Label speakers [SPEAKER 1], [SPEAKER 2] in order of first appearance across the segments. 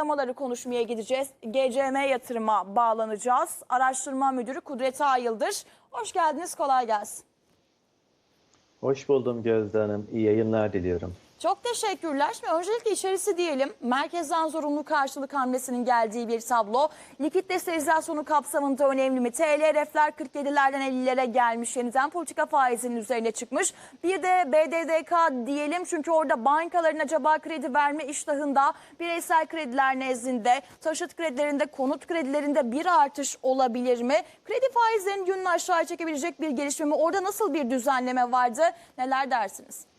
[SPEAKER 1] fiyatlamaları konuşmaya gideceğiz. GCM yatırıma bağlanacağız. Araştırma Müdürü Kudret Ayıldır. Hoş geldiniz, kolay gelsin.
[SPEAKER 2] Hoş buldum Gözde Hanım. İyi yayınlar diliyorum.
[SPEAKER 1] Çok teşekkürler. Şimdi öncelikle içerisi diyelim. Merkezden zorunlu karşılık hamlesinin geldiği bir tablo. Likit desterizasyonu kapsamında önemli mi? TL refler 47'lerden 50'lere gelmiş. Yeniden politika faizinin üzerine çıkmış. Bir de BDDK diyelim çünkü orada bankaların acaba kredi verme iştahında bireysel krediler nezdinde, taşıt kredilerinde, konut kredilerinde bir artış olabilir mi? Kredi faizlerinin yönünü aşağı çekebilecek bir gelişme mi? Orada nasıl bir düzenleme vardı? Neler dersiniz?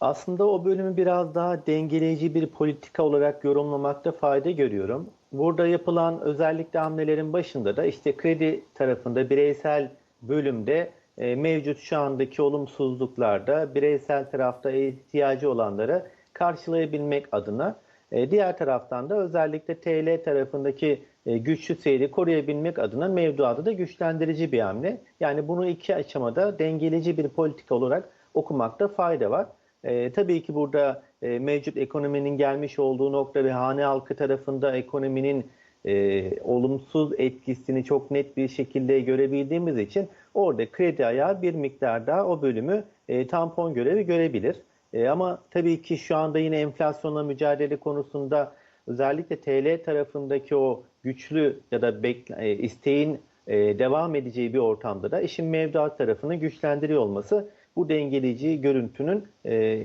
[SPEAKER 2] Aslında o bölümü biraz daha dengeleyici bir politika olarak yorumlamakta fayda görüyorum. Burada yapılan özellikle hamlelerin başında da işte kredi tarafında bireysel bölümde e, mevcut şu andaki olumsuzluklarda bireysel tarafta ihtiyacı olanları karşılayabilmek adına e, diğer taraftan da özellikle TL tarafındaki e, güçlü seyri koruyabilmek adına mevduatı da güçlendirici bir hamle. Yani bunu iki aşamada dengeleyici bir politika olarak okumakta fayda var. E, tabii ki burada e, mevcut ekonominin gelmiş olduğu nokta ve hane halkı tarafında ekonominin e, olumsuz etkisini çok net bir şekilde görebildiğimiz için orada kredi ayağı bir miktar daha o bölümü e, tampon görevi görebilir. E, ama tabii ki şu anda yine enflasyonla mücadele konusunda özellikle TL tarafındaki o güçlü ya da bekle, e, isteğin e, devam edeceği bir ortamda da işin mevduat tarafını güçlendiriyor olması bu dengeleyici görüntünün e,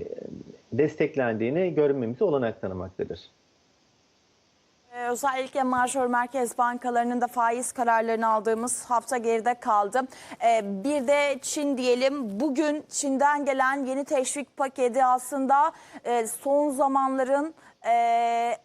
[SPEAKER 2] desteklendiğini görmemize olanak tanımaktadır.
[SPEAKER 1] Ee, Özellikle majör merkez bankalarının da faiz kararlarını aldığımız hafta geride kaldı. Ee, Bir de Çin diyelim. Bugün Çin'den gelen yeni teşvik paketi aslında e, son zamanların e,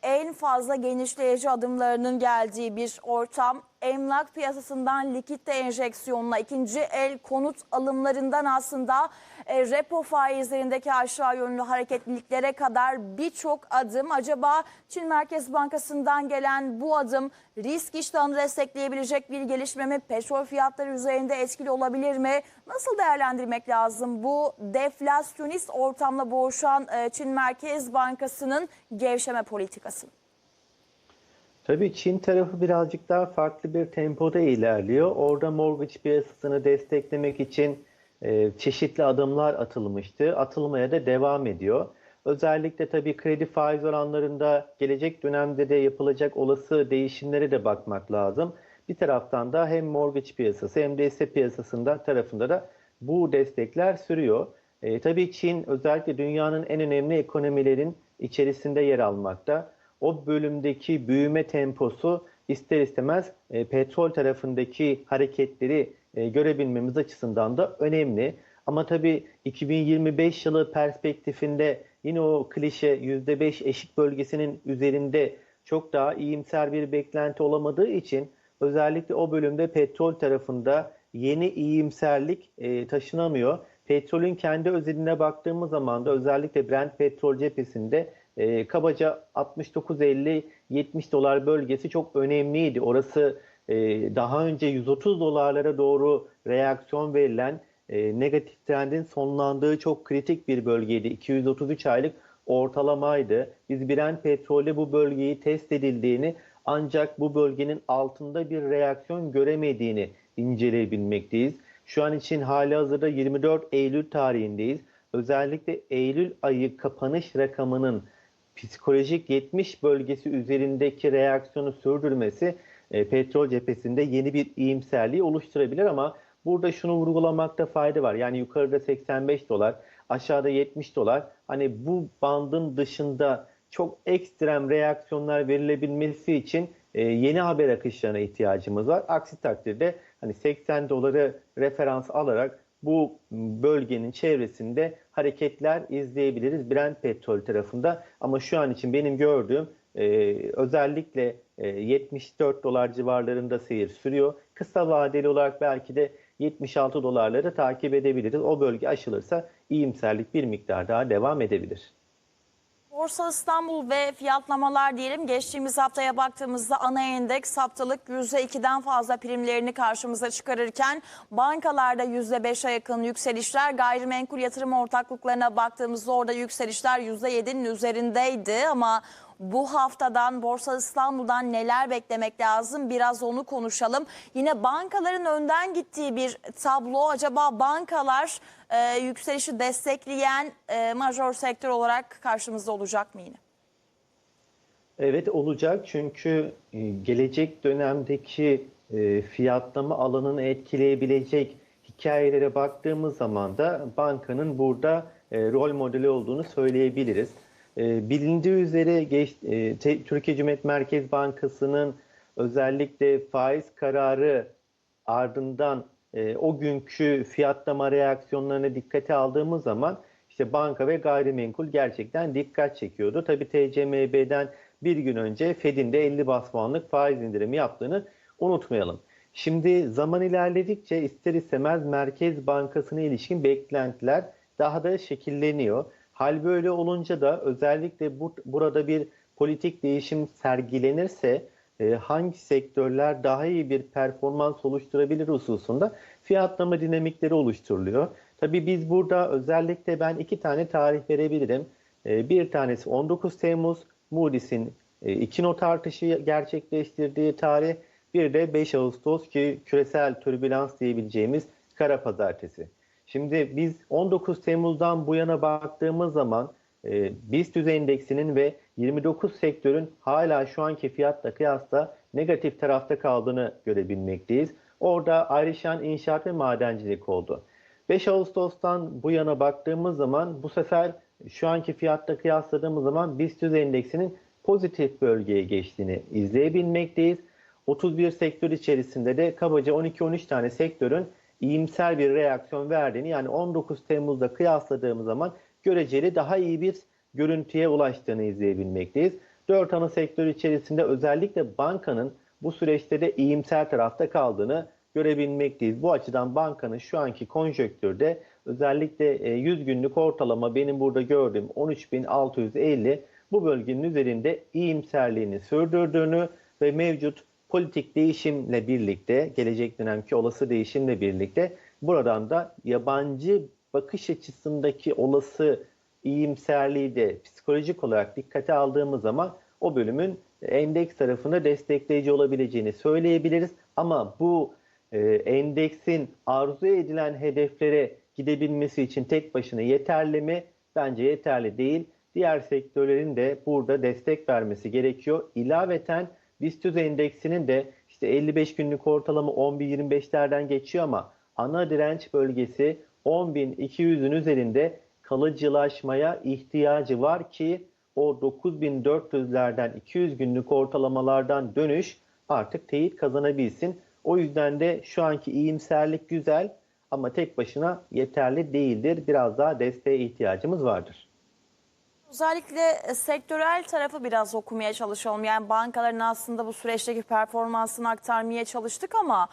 [SPEAKER 1] en fazla genişleyici adımlarının geldiği bir ortam. Emlak piyasasından likit enjeksiyonuna, ikinci el konut alımlarından aslında e, repo faizlerindeki aşağı yönlü hareketliliklere kadar birçok adım. Acaba Çin Merkez Bankası'ndan gelen bu adım risk iştahını destekleyebilecek bir gelişme mi? Petrol fiyatları üzerinde etkili olabilir mi? Nasıl değerlendirmek lazım bu deflasyonist ortamla boğuşan e, Çin Merkez Bankası'nın gevşeme politikasını?
[SPEAKER 2] Tabii Çin tarafı birazcık daha farklı bir tempoda ilerliyor. Orada mortgage piyasasını desteklemek için e, çeşitli adımlar atılmıştı. Atılmaya da devam ediyor. Özellikle tabii kredi faiz oranlarında gelecek dönemde de yapılacak olası değişimlere de bakmak lazım. Bir taraftan da hem mortgage piyasası hem de hisse piyasasında tarafında da bu destekler sürüyor. E, tabii Çin özellikle dünyanın en önemli ekonomilerin içerisinde yer almakta o bölümdeki büyüme temposu ister istemez e, petrol tarafındaki hareketleri e, görebilmemiz açısından da önemli. Ama tabii 2025 yılı perspektifinde yine o klişe %5 eşik bölgesinin üzerinde çok daha iyimser bir beklenti olamadığı için özellikle o bölümde petrol tarafında yeni iyimserlik e, taşınamıyor. Petrolün kendi özeline baktığımız zaman da özellikle Brent petrol cephesinde e, kabaca 69-50-70 dolar bölgesi çok önemliydi. Orası e, daha önce 130 dolarlara doğru reaksiyon verilen e, negatif trendin sonlandığı çok kritik bir bölgeydi. 233 aylık ortalamaydı. Biz Brent petrolde bu bölgeyi test edildiğini ancak bu bölgenin altında bir reaksiyon göremediğini inceleyebilmekteyiz. Şu an için hali hazırda 24 Eylül tarihindeyiz. Özellikle Eylül ayı kapanış rakamının psikolojik 70 bölgesi üzerindeki reaksiyonu sürdürmesi e, petrol cephesinde yeni bir iyimserliği oluşturabilir ama burada şunu vurgulamakta fayda var. Yani yukarıda 85 dolar, aşağıda 70 dolar. Hani bu bandın dışında çok ekstrem reaksiyonlar verilebilmesi için e, yeni haber akışlarına ihtiyacımız var. Aksi takdirde hani 80 doları referans alarak bu bölgenin çevresinde hareketler izleyebiliriz Brent petrol tarafında. Ama şu an için benim gördüğüm e, özellikle e, 74 dolar civarlarında seyir sürüyor. Kısa vadeli olarak belki de 76 dolarları takip edebiliriz. O bölge aşılırsa iyimserlik bir miktar daha devam edebilir.
[SPEAKER 1] Borsa İstanbul ve fiyatlamalar diyelim. Geçtiğimiz haftaya baktığımızda ana endeks haftalık %2'den fazla primlerini karşımıza çıkarırken bankalarda %5'e yakın yükselişler, gayrimenkul yatırım ortaklıklarına baktığımızda orada yükselişler %7'nin üzerindeydi ama Bu haftadan Borsa İstanbul'dan neler beklemek lazım? Biraz onu konuşalım. Yine bankaların önden gittiği bir tablo. Acaba bankalar e, yükselişi destekleyen e, major sektör olarak karşımızda olacak mı yine?
[SPEAKER 2] Evet olacak çünkü e, gelecek dönemdeki e, fiyatlama alanını etkileyebilecek hikayelere baktığımız zaman da bankanın burada e, rol modeli olduğunu söyleyebiliriz. E, Bilindiği üzere geç, e, Türkiye Cumhuriyet Merkez Bankası'nın özellikle faiz kararı ardından e, o günkü fiyatlama reaksiyonlarına dikkate aldığımız zaman işte banka ve gayrimenkul gerçekten dikkat çekiyordu. Tabii TCMB'den bir gün önce Fed'in de 50 bas puanlık faiz indirimi yaptığını unutmayalım. Şimdi zaman ilerledikçe ister istemez Merkez Bankası'na ilişkin beklentiler daha da şekilleniyor. Hal böyle olunca da özellikle bu, burada bir politik değişim sergilenirse e, hangi sektörler daha iyi bir performans oluşturabilir hususunda fiyatlama dinamikleri oluşturuluyor. Tabii biz burada özellikle ben iki tane tarih verebilirim. E, bir tanesi 19 Temmuz Moody's'in e, iki not artışı gerçekleştirdiği tarih. Bir de 5 Ağustos ki küresel türbülans diyebileceğimiz kara pazartesi. Şimdi biz 19 Temmuz'dan bu yana baktığımız zaman e, BIST endeksinin ve 29 sektörün hala şu anki fiyatla kıyasla negatif tarafta kaldığını görebilmekteyiz. Orada ayrışan inşaat ve madencilik oldu. 5 Ağustos'tan bu yana baktığımız zaman bu sefer şu anki fiyatla kıyasladığımız zaman BIST endeksinin pozitif bölgeye geçtiğini izleyebilmekteyiz. 31 sektör içerisinde de kabaca 12-13 tane sektörün iyimser bir reaksiyon verdiğini yani 19 Temmuz'da kıyasladığımız zaman göreceli daha iyi bir görüntüye ulaştığını izleyebilmekteyiz. 4 ana sektör içerisinde özellikle bankanın bu süreçte de iyimser tarafta kaldığını görebilmekteyiz. Bu açıdan bankanın şu anki konjöktürde özellikle 100 günlük ortalama benim burada gördüğüm 13.650 bu bölgenin üzerinde iyimserliğini sürdürdüğünü ve mevcut politik değişimle birlikte, gelecek dönemki olası değişimle birlikte buradan da yabancı bakış açısındaki olası iyimserliği de psikolojik olarak dikkate aldığımız zaman o bölümün endeks tarafında destekleyici olabileceğini söyleyebiliriz. Ama bu e, endeksin arzu edilen hedeflere gidebilmesi için tek başına yeterli mi? Bence yeterli değil. Diğer sektörlerin de burada destek vermesi gerekiyor. İlaveten BIST endeksinin de işte 55 günlük ortalama 10.025'lerden geçiyor ama ana direnç bölgesi 10.200'ün üzerinde kalıcılaşmaya ihtiyacı var ki o 9.400'lerden 200 günlük ortalamalardan dönüş artık teyit kazanabilsin. O yüzden de şu anki iyimserlik güzel ama tek başına yeterli değildir. Biraz daha desteğe ihtiyacımız vardır.
[SPEAKER 1] Özellikle e, sektörel tarafı biraz okumaya çalışalım. Yani bankaların aslında bu süreçteki performansını aktarmaya çalıştık ama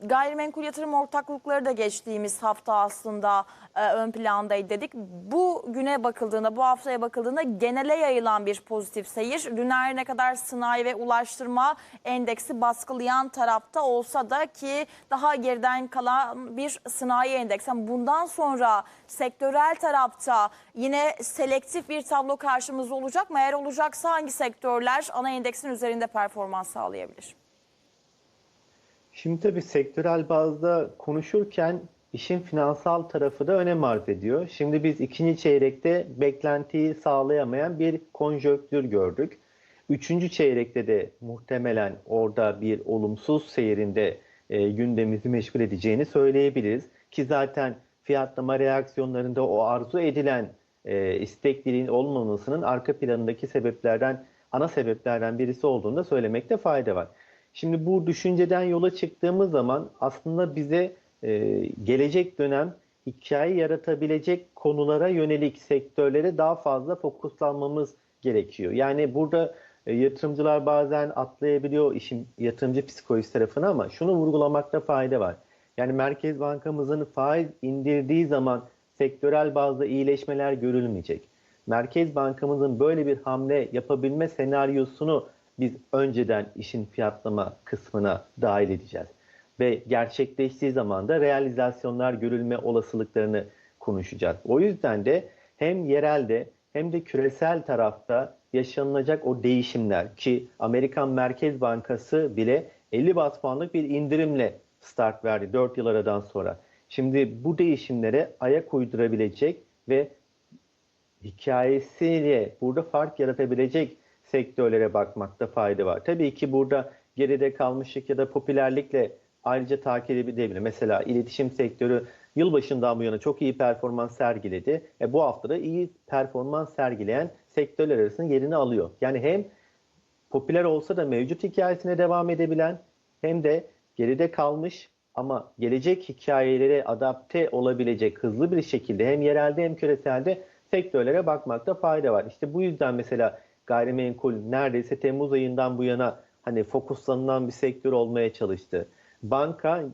[SPEAKER 1] gayrimenkul yatırım ortaklıkları da geçtiğimiz hafta aslında e, ön plandaydı dedik. Bu güne bakıldığında, bu haftaya bakıldığında genele yayılan bir pozitif seyir. Dün ne kadar sanayi ve ulaştırma endeksi baskılayan tarafta olsa da ki daha geriden kalan bir sanayi endeksi. Yani bundan sonra sektörel tarafta yine selektif bir tablo karşımızda olacak mı? Eğer olacaksa hangi sektörler ana endeksin üzerinde performans sağlayabilir?
[SPEAKER 2] Şimdi tabii sektörel bazda konuşurken işin finansal tarafı da önem arz ediyor. Şimdi biz ikinci çeyrekte beklentiyi sağlayamayan bir konjöktür gördük. Üçüncü çeyrekte de muhtemelen orada bir olumsuz seyrinde e, gündemimizi meşgul edeceğini söyleyebiliriz. Ki zaten fiyatlama reaksiyonlarında o arzu edilen e, istekliliğin olmamasının arka planındaki sebeplerden, ana sebeplerden birisi olduğunu da söylemekte fayda var. Şimdi bu düşünceden yola çıktığımız zaman aslında bize e, gelecek dönem hikaye yaratabilecek konulara yönelik sektörlere daha fazla fokuslanmamız gerekiyor. Yani burada e, yatırımcılar bazen atlayabiliyor işin yatırımcı psikolojisi tarafına ama şunu vurgulamakta fayda var. Yani Merkez Bankamızın faiz indirdiği zaman sektörel bazda iyileşmeler görülmeyecek. Merkez Bankamızın böyle bir hamle yapabilme senaryosunu biz önceden işin fiyatlama kısmına dahil edeceğiz. Ve gerçekleştiği zaman da realizasyonlar görülme olasılıklarını konuşacağız. O yüzden de hem yerelde hem de küresel tarafta yaşanılacak o değişimler ki Amerikan Merkez Bankası bile 50 bas puanlık bir indirimle start verdi 4 yıl aradan sonra. Şimdi bu değişimlere ayak uydurabilecek ve hikayesiyle burada fark yaratabilecek sektörlere bakmakta fayda var. Tabii ki burada geride kalmışlık ya da popülerlikle ayrıca takip edilebilir. Mesela iletişim sektörü yılbaşından bu yana çok iyi performans sergiledi. E, bu hafta da iyi performans sergileyen sektörler arasında yerini alıyor. Yani hem popüler olsa da mevcut hikayesine devam edebilen hem de geride kalmış ama gelecek hikayelere adapte olabilecek hızlı bir şekilde hem yerelde hem küreselde sektörlere bakmakta fayda var. İşte bu yüzden mesela gayrimenkul neredeyse Temmuz ayından bu yana hani fokuslanılan bir sektör olmaya çalıştı. Banka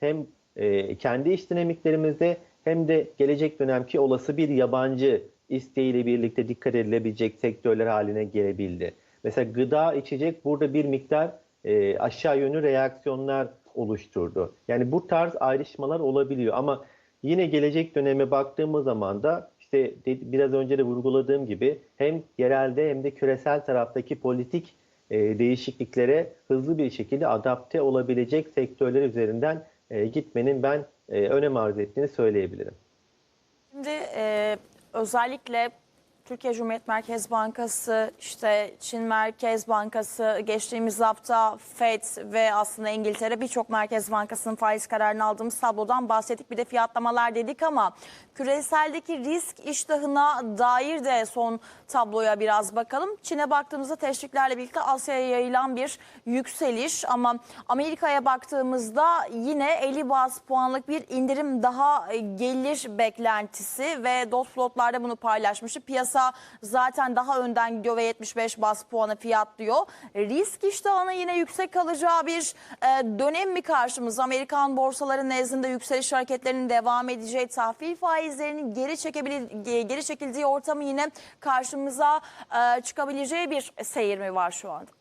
[SPEAKER 2] hem e, kendi iş dinamiklerimizde hem de gelecek dönemki olası bir yabancı isteğiyle birlikte dikkat edilebilecek sektörler haline gelebildi. Mesela gıda, içecek burada bir miktar e, aşağı yönlü reaksiyonlar oluşturdu. Yani bu tarz ayrışmalar olabiliyor ama yine gelecek döneme baktığımız zaman da işte biraz önce de vurguladığım gibi hem yerelde hem de küresel taraftaki politik e, değişikliklere hızlı bir şekilde adapte olabilecek sektörler üzerinden e, gitmenin ben e, önem arz ettiğini söyleyebilirim.
[SPEAKER 1] Şimdi e, özellikle Türkiye Cumhuriyet Merkez Bankası, işte Çin Merkez Bankası, geçtiğimiz hafta FED ve aslında İngiltere birçok Merkez Bankası'nın faiz kararını aldığımız tablodan bahsettik. Bir de fiyatlamalar dedik ama küreseldeki risk iştahına dair de son tabloya biraz bakalım. Çin'e baktığımızda teşviklerle birlikte Asya'ya yayılan bir yükseliş ama Amerika'ya baktığımızda yine 50 baz puanlık bir indirim daha gelir beklentisi ve dot plotlarda bunu paylaşmıştı. Piyasa zaten daha önden gidiyor ve 75 bas puanı fiyatlıyor. Risk iştahının yine yüksek kalacağı bir e, dönem mi karşımızda? Amerikan borsaları nezdinde yükseliş hareketlerinin devam edeceği, tahvil faizlerinin geri çekebilir geri çekildiği ortamı yine karşımıza e, çıkabileceği bir seyir mi var şu anda?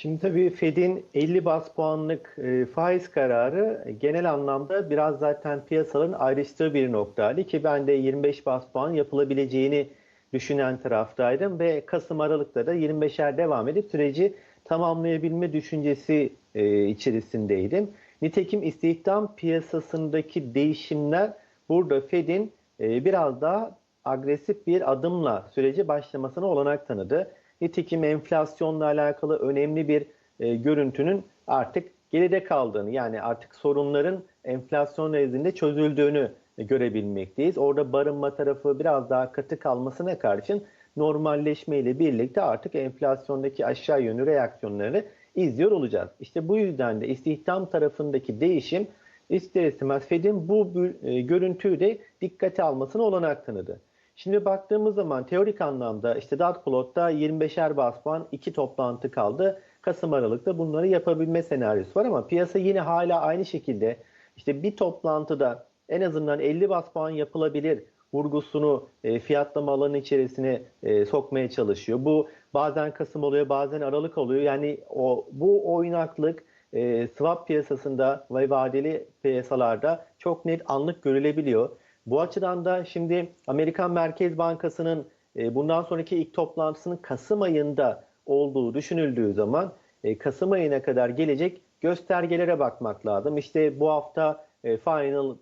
[SPEAKER 2] Şimdi tabii Fed'in 50 bas puanlık e, faiz kararı e, genel anlamda biraz zaten piyasaların ayrıştığı bir noktaydı ki ben de 25 bas puan yapılabileceğini düşünen taraftaydım ve Kasım Aralık'ta da 25'er devam edip süreci tamamlayabilme düşüncesi e, içerisindeydim. Nitekim istihdam piyasasındaki değişimler burada Fed'in biraz daha agresif bir adımla süreci başlamasına olanak tanıdı. Nitekim enflasyonla alakalı önemli bir e, görüntünün artık geride kaldığını yani artık sorunların enflasyon nezdinde çözüldüğünü görebilmekteyiz. Orada barınma tarafı biraz daha katı kalmasına karşın normalleşme ile birlikte artık enflasyondaki aşağı yönlü reaksiyonları izliyor olacağız. İşte bu yüzden de istihdam tarafındaki değişim ister istemez Fed'in bu e, görüntüyü de dikkate almasına olanak tanıdı. Şimdi baktığımız zaman teorik anlamda işte dot plot'ta 25'er bas puan 2 toplantı kaldı. Kasım Aralık'ta bunları yapabilme senaryosu var ama piyasa yine hala aynı şekilde işte bir toplantıda en azından 50 bas puan yapılabilir vurgusunu e, fiyatlama alanı içerisine e, sokmaya çalışıyor. Bu bazen Kasım oluyor, bazen Aralık oluyor. Yani o bu oynaklık e, swap piyasasında ve vadeli piyasalarda çok net anlık görülebiliyor. Bu açıdan da şimdi Amerikan Merkez Bankası'nın e, bundan sonraki ilk toplantısının Kasım ayında olduğu düşünüldüğü zaman e, Kasım ayına kadar gelecek göstergelere bakmak lazım. İşte bu hafta e, final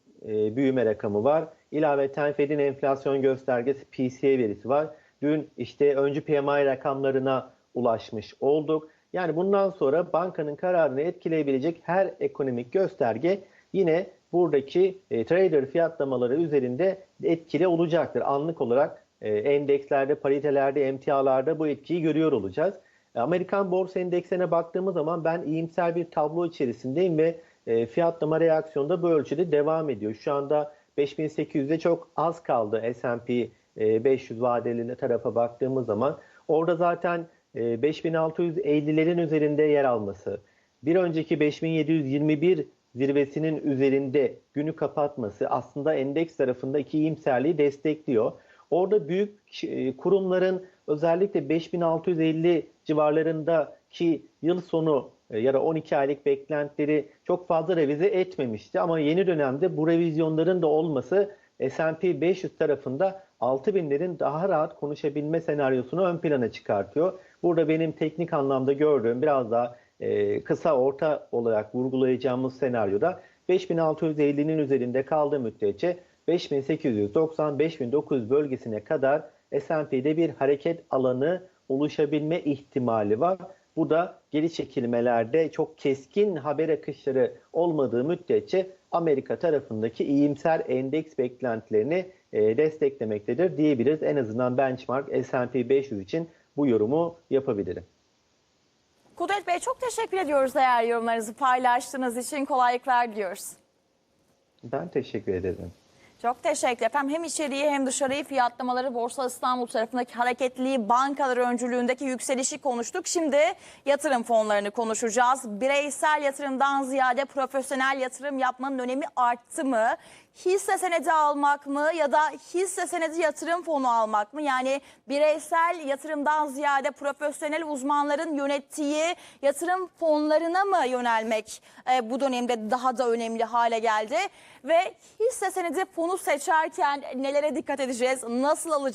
[SPEAKER 2] büyüme rakamı var. İlaveten Fed'in enflasyon göstergesi PCE verisi var. Dün işte öncü PMI rakamlarına ulaşmış olduk. Yani bundan sonra bankanın kararını etkileyebilecek her ekonomik gösterge yine buradaki e, trader fiyatlamaları üzerinde etkili olacaktır. Anlık olarak e, endekslerde, paritelerde, emtialarda bu etkiyi görüyor olacağız. E, Amerikan borsa endeksine baktığımız zaman ben iyimser bir tablo içerisindeyim ve e, fiyatlama reaksiyonda bu ölçüde devam ediyor. Şu anda 5800'de çok az kaldı S&P 500 vadeli tarafa baktığımız zaman. Orada zaten 5650'lerin üzerinde yer alması, bir önceki 5721 zirvesinin üzerinde günü kapatması aslında endeks tarafındaki iyimserliği destekliyor. Orada büyük e, kurumların özellikle 5650 civarlarındaki yıl sonu e, ya da 12 aylık beklentileri çok fazla revize etmemişti. Ama yeni dönemde bu revizyonların da olması S&P 500 tarafında 6000'lerin daha rahat konuşabilme senaryosunu ön plana çıkartıyor. Burada benim teknik anlamda gördüğüm biraz daha e, kısa orta olarak vurgulayacağımız senaryoda 5650'nin üzerinde kaldığı müddetçe 5890-5900 bölgesine kadar S&P'de bir hareket alanı oluşabilme ihtimali var. Bu da geri çekilmelerde çok keskin haber akışları olmadığı müddetçe Amerika tarafındaki iyimser endeks beklentilerini e, desteklemektedir diyebiliriz. En azından benchmark S&P 500 için bu yorumu yapabilirim.
[SPEAKER 1] Kudret Bey çok teşekkür ediyoruz değerli yorumlarınızı paylaştığınız için kolaylıklar diliyoruz.
[SPEAKER 2] Ben teşekkür ederim.
[SPEAKER 1] Çok teşekkür efendim. Hem içeriği hem dışarıyı fiyatlamaları Borsa İstanbul tarafındaki hareketliliği bankalar öncülüğündeki yükselişi konuştuk. Şimdi yatırım fonlarını konuşacağız. Bireysel yatırımdan ziyade profesyonel yatırım yapmanın önemi arttı mı? Hisse senedi almak mı ya da hisse senedi yatırım fonu almak mı? Yani bireysel yatırımdan ziyade profesyonel uzmanların yönettiği yatırım fonlarına mı yönelmek e, bu dönemde daha da önemli hale geldi? Ve hisse senedi fonu seçerken nelere dikkat edeceğiz? Nasıl alacağız?